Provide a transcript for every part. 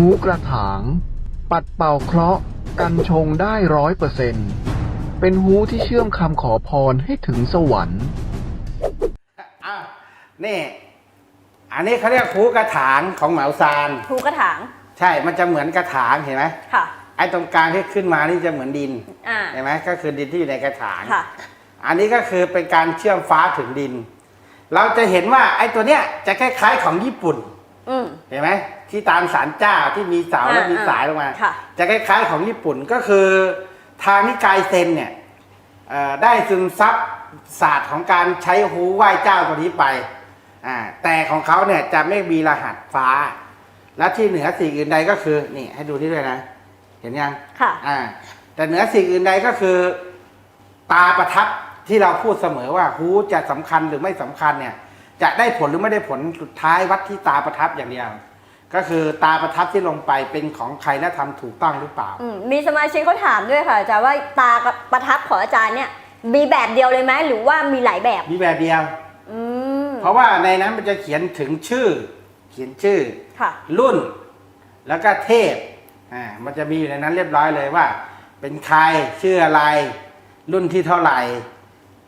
หูกระถาง ปัดเป่าเคราะห์กันชงได้ร้อยเปอร์เซนเป็นหูที่เชื่อมคำขอพรให้ถึงสวรรค์ อะนี่ อันนี้เขาเรียกคูกระถางของเหมาซาน ภูกระถาง ใช่ มันจะเหมือนกระถางเห็นไหมค่ะ ไอ้ตรงกลางที่ขึ้นมานี่จะเหมือนดิน อ่า เห็นไหมก็คือดินที่อยู่ในกระถาง ค่ะ อันนี้ก็คือเป็นการเชื่อมฟ้าถึงดิน เราจะเห็นว่าไอ้ตัวเนี้ยจะคล้ายๆของญี่ปุ่นอืม เห็นไหมที่ตามสารเจ้าที่มีเสาแล้วอ่ามีมีสายลงมาค่ะจะคล้ายๆของญี่ปุ่นก็คือทางนิกายเซนเนี่ยเอ่อได้ซึมซับศาสตร์ของการใช้หูไหว้เจ้าตัวนี้ไปอ่าแต่ของเขาเนี่ยจะไม่มีรหัสฟ้า และที่เหนือสิ่งอื่นใดก็คือนี่ให้ดูนี่ด้วยนะ เห็นยังค่ะอ่าแต่เหนือสิ่งอื่นใดก็คือ ตาประทับที่เราพูดเสมอว่าหูจะสำคัญหรือไม่สำคัญเนี่ย จะได้ผลหรือไม่ได้ผลสุดท้ายวัดที่ตาประทับอย่างเดียว ก็คือตาประทับที่ลงไปเป็นของใครและทำถูกต้องหรือเปล่า อืมมีสมาชิกเขาถามด้วยค่ะอาจารย์ว่าตากับประทับของอาจารย์เนี่ยมีแบบเดียวเลยไหมหรือว่ามีหลายแบบ มีแบบเดียว อืมเพราะว่าในนั้นมันจะเขียนถึงชื่อ เขียนชื่อ ค่ะ รุ่น แล้วก็เทพอ่ามันจะมีอยู่ในนั้นเรียบร้อยเลยว่า เป็นใครชื่ออะไร รุ่นที่เท่าไหร่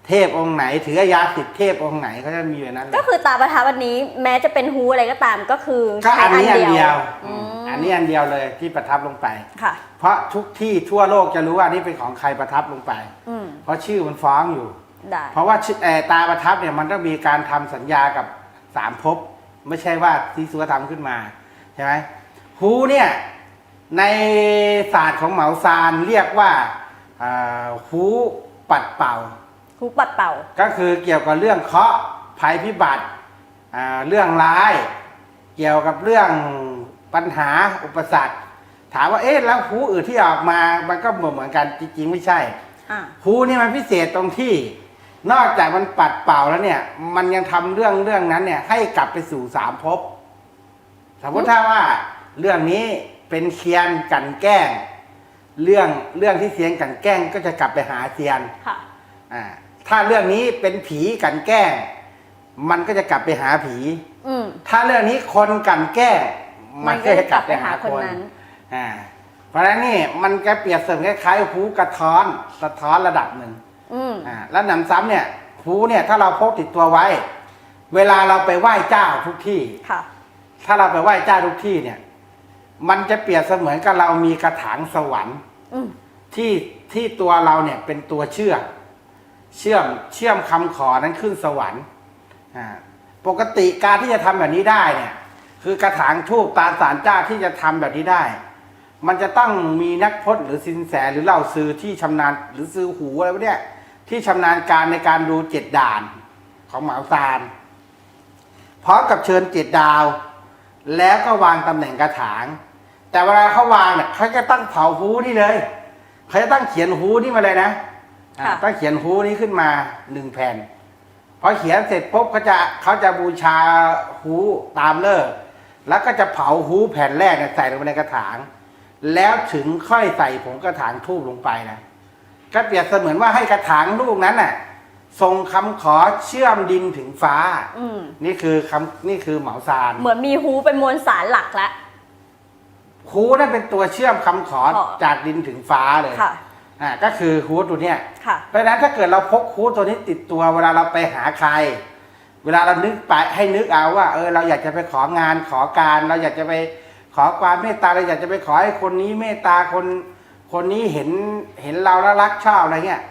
เทพองค์ไหน ถืออาญาสิทธิเทพองค์ไหนเขาจะมีอยู่ในนั้นเลยก็คือตาประทับอันนี้แม้จะเป็นฮูอะไรก็ตามก็คือก็ใช้อันนี้อันเดียวอือืมมอันนี้อันเดียวเลยที่ประทับลงไป ค่ะ เพราะทุกที่ทั่วโลกจะรู้ว่านี่เป็นของใครประทับลงไป อืมเพราะชื่อมันฟ้องอยู่ ได้เพราะว่าชื่อเอ่อตาประทับเนี่ยมันต้องมีการทำสัญญากับสามภพไม่ใช่ว่าซีซัวทำขึ้นมาใช่ไหมฮูเนี่ยในศาสตร์ของเหมาซานเรียกว่าอ่าฮูปัดเป่า ฮูปัดเป่า ก็คือเกี่ยวกับเรื่องเคราะห์ภัยพิบัติอ่าเรื่องร้าย เกี่ยวกับเรื่องปัญหาอุปสรรค ถามว่าเอ๊ะแล้วหูอื่นที่ออกมามันก็เหมือนเหมือนกันจริงๆไม่ใช่อ่าหูนี่มันพิเศษตรงที่ นอกจากมันปัดเป่าแล้วเนี่ย มันยังทำเรื่องเรื่องนั้นเนี่ย ให้กลับไปสู่สามภพสมมติถ้าว่าเรื่องนี้เป็นเซียนกลันแกล้ง เรื่องเรื่องที่เซียนกลันแกล้งก็จะกลับไปหาเซียน ค่ะ อ่า ถ้าเรื่องนี้เป็นผีกลันแกล้งมันก็จะกลับไปหาผี อืม ถ้าเรื่องนี้คนกลันแกล้งมันก็จะกลับไปหาคนนั้น อ่าเพราะฉะนั้นนี่มันก็เปรียบเสมือนคล้ายๆหูกระท้อนสะท้อนระดับหนึ่ง อืม อ่าแล้วหนำซ้ำเนี่ยหูเนี่ยถ้าเราพกติดตัวไว้ เวลาเราไปไหว้เจ้าทุกที่ ค่ะ ถ้าเราไปไหว้เจ้าทุกที่เนี่ย มันจะเปรียบเสมือนกับเรามีกระถางสวรรค์อืม ที่ที่ตัวเราเนี่ยเป็นตัวเชื่อม เชื่อมเชื่อมคำขอนั้นขึ้นสวรรค์ปกติการที่จะทำแบบนี้ได้เนี่ย คือกระถางทูบตาสารเจ้าที่จะทำแบบนี้ได้ มันจะต้องมีนักพจน์หรือสินแสหรือเหล่าซื้อที่ชำนาญหรือซื้อหูอะไรพวกเนี้ยที่ชำนาญการในการดูเจ็ดด่านของหมาซานพร้อมกับเชิญเจ็ดดาว แล้วก็วางตำแหน่งกระถาง แต่เวลาเขาวางเนี่ยเขาจะตั้งเผาหูนี่เลยเขาจะตั้งเขียนหูนี่มาเลยนะ อ่าค่ะตั้งเขียนหูนี้ขึ้นมาหนึ่งแผ่นพอเขียนเสร็จปุ๊บเขาจะเขาจะบูชาหูตามเลิกษ์แล้วก็จะเผาหูแผ่นแรกเนี่ยใส่ลงไปในกระถาง แล้วถึงค่อยใส่ผงกระถางทูบลงไปนะก็เปรียบเสมือนว่าให้กระถางลูกนั้นน่ะส่งคำขอเชื่อมดินถึงฟ้าอืมนี่คือคำนี่คือเหมาซาน เหมือนมีฮูเป็นมวลสารหลักแล้วหูนั่นเป็นตัวเชื่อมคำขอขอจากดินถึงฟ้าเลยค่ะ อ่าก็คือฮูดตัวเนี้ยค่ะ เพราะฉะนั้นถ้าเกิดเราพกฮูดตัวนี้ติดตัวเวลาเราไปหาใคร เวลาเรานึกไปให้นึกเอาว่าเออเราอยากจะไปของานขอการ เราอยากจะไปขอความเมตตาเราอยากจะไปขอให้คนนี้เมตตาคนคนนี้เห็นเห็นเราแล้วรักชอบอะไรเงี้ย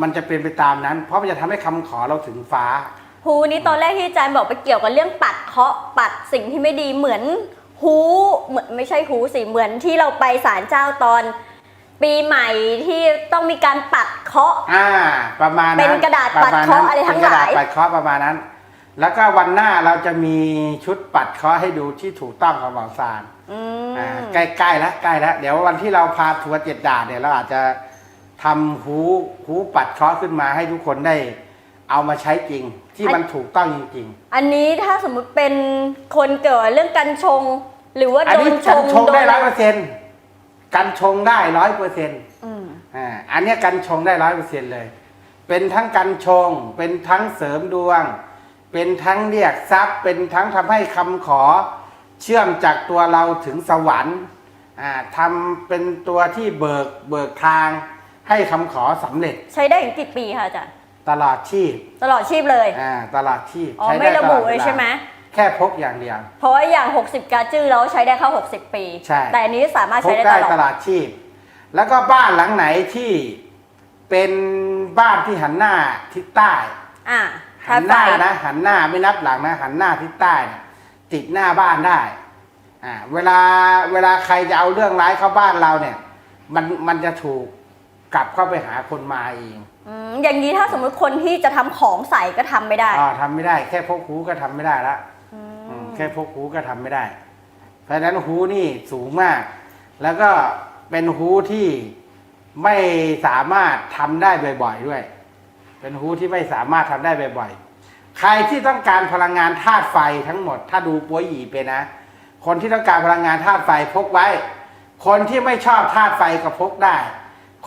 มันจะเป็นไปตามนั้น เพราะมันจะทำให้คำขอเราถึงฟ้าฮูนี้ตอนแรกที่อาจารย์บอกไปเกี่ยวกับเรื่องปัดเคราะห์ปัดสิ่งที่ไม่ดีเหมือนฮูเหมือนไม่ใช่ฮูสิเหมือนที่เราไปศาลเจ้าตอน ปีใหม่ที่ต้องมีการปัดเคราะห์ อ่า ประมาณนั้นเป็นกระดาษปัดเคราะห์อะไรทั้งหลาย เป็นกระดาษปัดเคราะห์ประมาณนั้น แล้วก็วันหน้าเราจะมีชุดปัดเคราะห์ให้ดูที่ถูกต้องของหมอซานอืมอ่าใกล้ๆแล้วใกล้แล้วเดี๋ยววันที่เราพาทัวร์เจ็ดด่านเนี่ยเราอาจจะทำหูหูปัดเคราะห์ขึ้นมาให้ทุกคนได้ เอามาใช้จริง ที่มันถูกต้องจริงอันนี้ถ้าสมมุติเป็นคนเกิดเรื่องกันชง หรือว่าๆอันโดนี้นชกันงชงได้โร้อยเปอร์เซ็นต์ กันชงได้ร้อยเปอร์เซ็นต์อืมอ่าอันเนี้ยกันชงได้ร้อยเปอร์เซ็นต์เลย เป็นทั้งกันชง เป็นทั้งเสริมดวง เป็นทั้งเรียกทรัพย์ เป็นทั้งทำให้คำขอเชื่อมจากตัวเราถึงสวรรค์อ่าทำเป็นตัวที่เบิกเบิกทาง ให้คำขอสำเร็จ ใช้ได้ถึงกี่ปีคะอาจารย์ตลอดชีพ ตลอดชีพเลยอ่าตลอดชีพอ๋อใช้ไม่ได้ระตบุอดวเลยใช่ไหม แค่พกอย่างเดียว เพราะว่าอย่าง 60 กาจื้อแล้วใช้ได้เข้า 60 ปี ใช่ แต่อันนี้สามารถพใช้กได้ได้ตลอตดลอดชีพ แล้วก็บ้านหลังไหนที่เป็นบ้านที่หันหน้าทิศใต้ อ่าหันหน้านะหันหน้าไม่นับหลังนะหันหน้าทิศใต้เนี่ยติดหน้าบ้านได้อ่าเวลาเวลาใครจะเอาเรื่องร้ายเข้าบ้านเราเนี่ย มันมันจะถูกกลับเข้าไปหาคนมาเองอืมอย่างนี้ถ้าสมมุติคนที่จะทำของใส่ก็ทำไม่ได้อ๋อทำไม่ได้แค่พกหูก็ทำไม่ได้ละอืมอืม แค่พกหูก็ทำไม่ได้ เพราะฉะนั้นหูนี่สูงมาก แล้วก็เป็นหูที่ไม่สามารถทำได้บ่อยๆด้วย เป็นหูที่ไม่สามารถทำได้บ่อยๆ ใครที่ต้องการพลังงานธาตุไฟทั้งหมด ถ้าดูปัวหยีเป็นนะ คนที่ต้องการพลังงานธาตุไฟพกไว้ คนที่ไม่ชอบธาตุไฟก็พกได้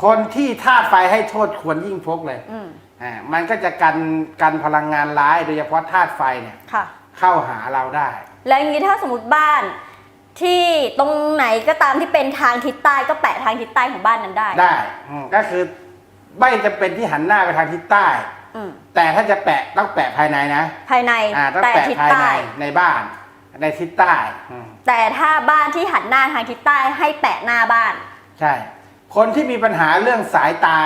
คนที่ธาตุไฟให้โทษควรยิ่งพกเลยอืมอ่ามันก็จะกันกันพลังงานร้ายโดยเฉพาะธาตุไฟเนี่ยค่ะ เข้าหาเราได้ แล้วอย่างนี้ถ้าสมมติบ้านที่ตรงไหนก็ตามที่เป็นทางทิศใต้ก็แปะทางทิศใต้ของบ้านนั้นได้ ได้อืมก็คือไม่จะเป็นที่หันหน้าไปทางทิศใต้ อืมแต่ถ้าจะแปะต้องแปะภายในนะภายในอ่าต้องแต่แปะทิศภายในใต้ ในบ้าน ในทิศใต้อืมแต่ถ้าบ้านที่หันหน้าทางทิศใต้ให้แปะหน้าบ้าน ใช่ คนที่มีปัญหาเรื่องสายตา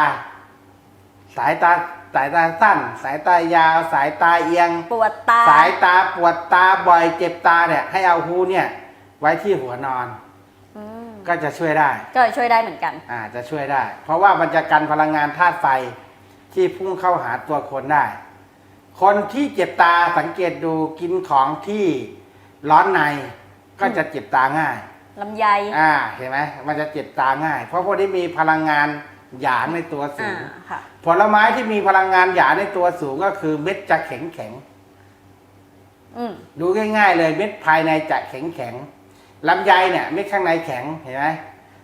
สายตา สายตาสั้น สายตายาว สายตาเอียง ปวดตา สายตาปวดตาบ่อยเจ็บตาเนี่ยให้เอาฮูเนี่ยไว้ที่หัวนอน อืมก็จะช่วยได้ ก็ช่วยได้เหมือนกัน อ่าจะช่วยได้ เพราะว่ามันจะกันพลังงานธาตุไฟที่พุ่งเข้าหาตัวคนได้ คนที่เจ็บตาสังเกตดูกินของที่ร้อนในก็จะเจ็บตาง่าย ลำไย อ่าเห็นไหมมันจะเจ็บตาง่าย เพราะพวกนี้มีพลังงาน หยางในตัวสูอ่างค่ะ ผลไม้ที่มีพลังงานหยางในตัวสูงก็คือเม็ดจะแข็งแข็งอืมๆดูง่าย ๆ เลยเม็ดภายในจะแข็งแข็งๆลำไยเนี่ยเม็ดข้างในแข็งเห็นไหม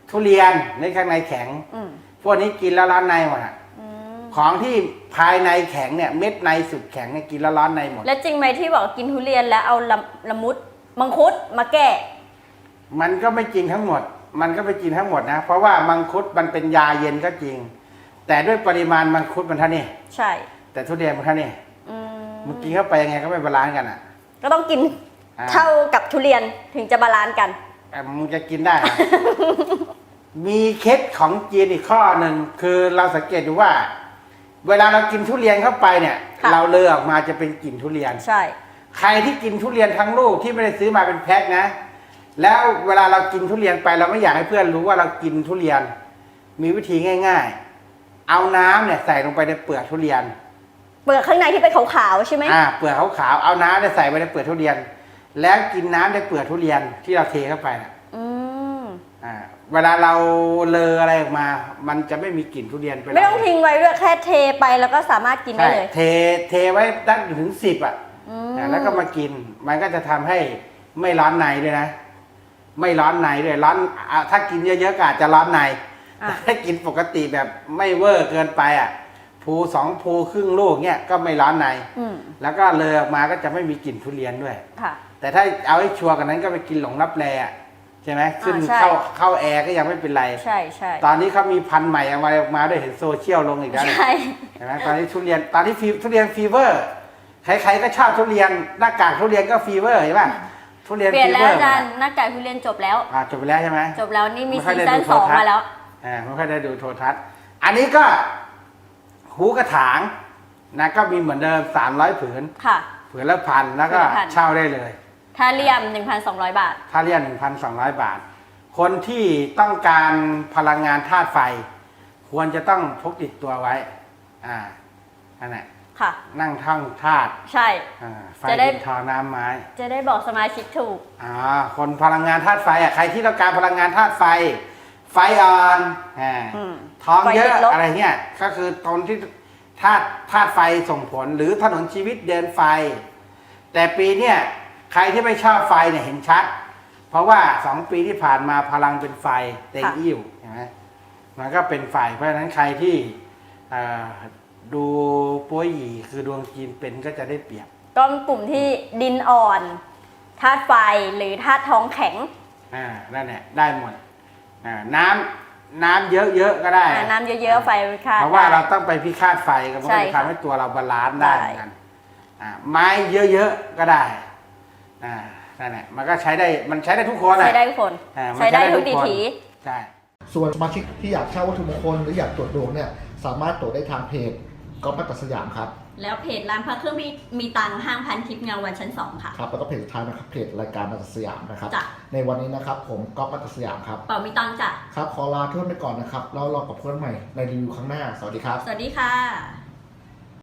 ทุเรียนเม็ดข้างในแข็ง อืมพวกนี้กินแล้วร้อนในหมดอะอืมของที่ภายในแข็งเนี่ยเม็ดในสุดแข็งเนี่ยกินแล้วร้อนในหมด แล้วจริงไหมที่บอกกินทุเรียนแล้วเอาละละมุดมังคุดมาแก้ มันก็ไม่จริงทั้งหมด มันก็ไม่จริงทั้งหมดนะ เพราะว่ามังคุดมันเป็นยาเย็นก็จริง แต่ด้วยปริมาณมังคุดมันเท่านี้ใช่แต่ทุเรียนมันเท่านี้อืมมันกินเข้าไปยังไงก็ไม่บาลานซ์กันอะก็ต้องกินอ่าเท่ากับทุเรียนถึงจะบาลานซ์กัน อะมึงจะกินได้เหรอ มีเคล็ดของจีนอีกข้อหนึ่งคือเราสังเกตดูว่า เวลาเรากินทุเรียนเข้าไปเนี่ย ค่ะ เราเลอออกมาจะเป็นกลิ่นทุเรียน ใช่ ใครที่กินทุเรียนทั้งลูกที่ไม่ได้ซื้อมาเป็นแพ็คนะ แล้วเวลาเรากินทุเรียนไปเราไม่อยากให้เพื่อนรู้ว่าเรากินทุเรียน มีวิธีง่าย ๆ เอาน้ำเนี่ยใส่ลงไปในเปลือกทุเรียน เปลือกข้างในที่เป็นขาวๆใช่ไหมอ่าเปลือกขาวๆเอาน้ำเนี่ยใส่ไปในเปลือกทุเรียน แล้วกินน้ำในเปลือกทุเรียนที่เราเทเข้าไปนะอืมอ่าเวลาเราเลออะไรออกมา มันจะไม่มีกลิ่นทุเรียนไปไม่ต้องทิ้งไว้ด้วยแค่เทไปแล้วก็สามารถกินได้ใช่เลยเทเทไว้ตั้งถึงสิบอะอืม อ่าแล้วก็มากิน มันก็จะทำให้ไม่ร้อนในด้วยนะ ไม่ร้อนในด้วยร้อนอ่าถ้ากินเยอะๆก็อาจจะร้อนในอะ แต่ถ้ากินปกติแบบไม่เวอร์เกินไปอะภูสองภูครึ่งลูกเนี่ยก็ไม่ร้อนใน อืมแล้วก็เลยออกมาก็จะไม่มีกลิ่นทุเรียนด้วย ค่ะ แต่ถ้าเอาให้ชัวร์กันนั้นก็ไปกินหลงรับแรอะใช่ไหมขึ้นอ่าใช่ เข้าเข้าแอร์ก็ยังไม่เป็นไร ใช่ใช่ตอนนี้เขามีพันธุ์ใหม่ออกมาออกมาด้วยเห็นโซเชียลลงอีกแล้วเนี่ย ใช่ เห็นไหมตอนนี้ทุเรียนตอนที่ฟีทุเรียนฟีเวอร์ ใครๆก็ชอบทุเรียนหน้ากากทุเรียนก็ฟีเวอร์เห็นป่ะ ทุเรียนเปลี่ยนฟีแล้เววอร์อาจารย์หน้ากากทุเรียนจบแล้ว อ่าจบไปแล้วใช่ไหมจบแล้วนี่มีไม่ค่ซีอยได้ซั่นดูสองโทรทัศน์มาแล้วอ่าไม่ค่อยได้ดูโทรทัศน์ อันนี้ก็หูกระถางนะก็มีเหมือนเดิม300ผืนค่ะ ผืนละพันแล้วก็ผืนละพัน เช่าได้เลย ถ้าเลี่ยม 1,200 บาท ถ้าเรียน1,200 บาทคคนที่ต้องการพลังงานธาตุไฟ ควรจะต้องพกติดตัวไว้ อ่านั่นแหละ ค่ะ นั่งท่องธาตุใช่ อ่าไฟจะได้ ดินทอน้ำไม้จะได้บอกสมาชิกถูก อ่าคนพลังงานธาตุไฟอะใครที่ต้องการพลังงานธาตุไฟ ไฟอ่อนอ่าอืมท้องเยไฟติอะดลบอะไรเงี้ยก็คือตอนที่ธาตุธาตุไฟส่งผลหรือถนนชีวิตเดินไฟ แต่ปีเนี้ยใครที่ไม่ชอบไฟเนี่ยเห็นชัด เพราะว่าสองปีที่ผ่านมาพลังเป็นไฟเต็งค่ะ อิ่วเห็นไหมมันก็เป็นไฟเพราะฉะนั้นใครที่เอ่อ ดูโป้ยหยีคือดวงจีนเป็นก็จะได้เปรียบ ก็กลุ่มที่ดินอ่อนธาตุไฟหรือธาตุท้องแข็งอ่านั่นแหละได้หมดอ่าน้ำน้ำเยอะๆก็ได้ อ่าน้ำเยอะๆไฟค่ะ เพราะว่าได้เราต้องไปพิฆาตไฟกันมันใช่ก็จะค่ะทำให้ตัวเราบาลานซ์ได้ได้เหมือนกันอ่าไม้เยอะๆก็ได้อ่านั่นแหละมันก็ใช้ได้มันใช้ได้ทุกคนแหละ ใช้ได้ทุกคน อ่ามันใช้ได้ทุกใช้ได้ทุดีกคน ถี ใช่ ส่วนสมาชิกที่อยากเช่าวัตถุมงคลหรืออยากตรวจดวงเนี่ยสามารถตรวจได้ทางเพจ ก๊อฟมัตตสยามครับ แล้วเพจร้านพระเครื่องมีมีตังค์ห้างพันทิพย์เงาวันชั้นสองค่ะ ครับแล้วก็เพจสุดท้ายนะครับเพจรายการมัตตสยามนะครับ จ้ะ ในวันนี้นะครับผมก๊อฟมัตตสยามครับ เป่ามีตังค์จ้ะ ครับขอลาเพื่อนไปก่อนนะครับแล้วรอกับเพื่อนใหม่ในรีวิวครั้งหน้า สวัสดีครับ สวัสดีค่ะ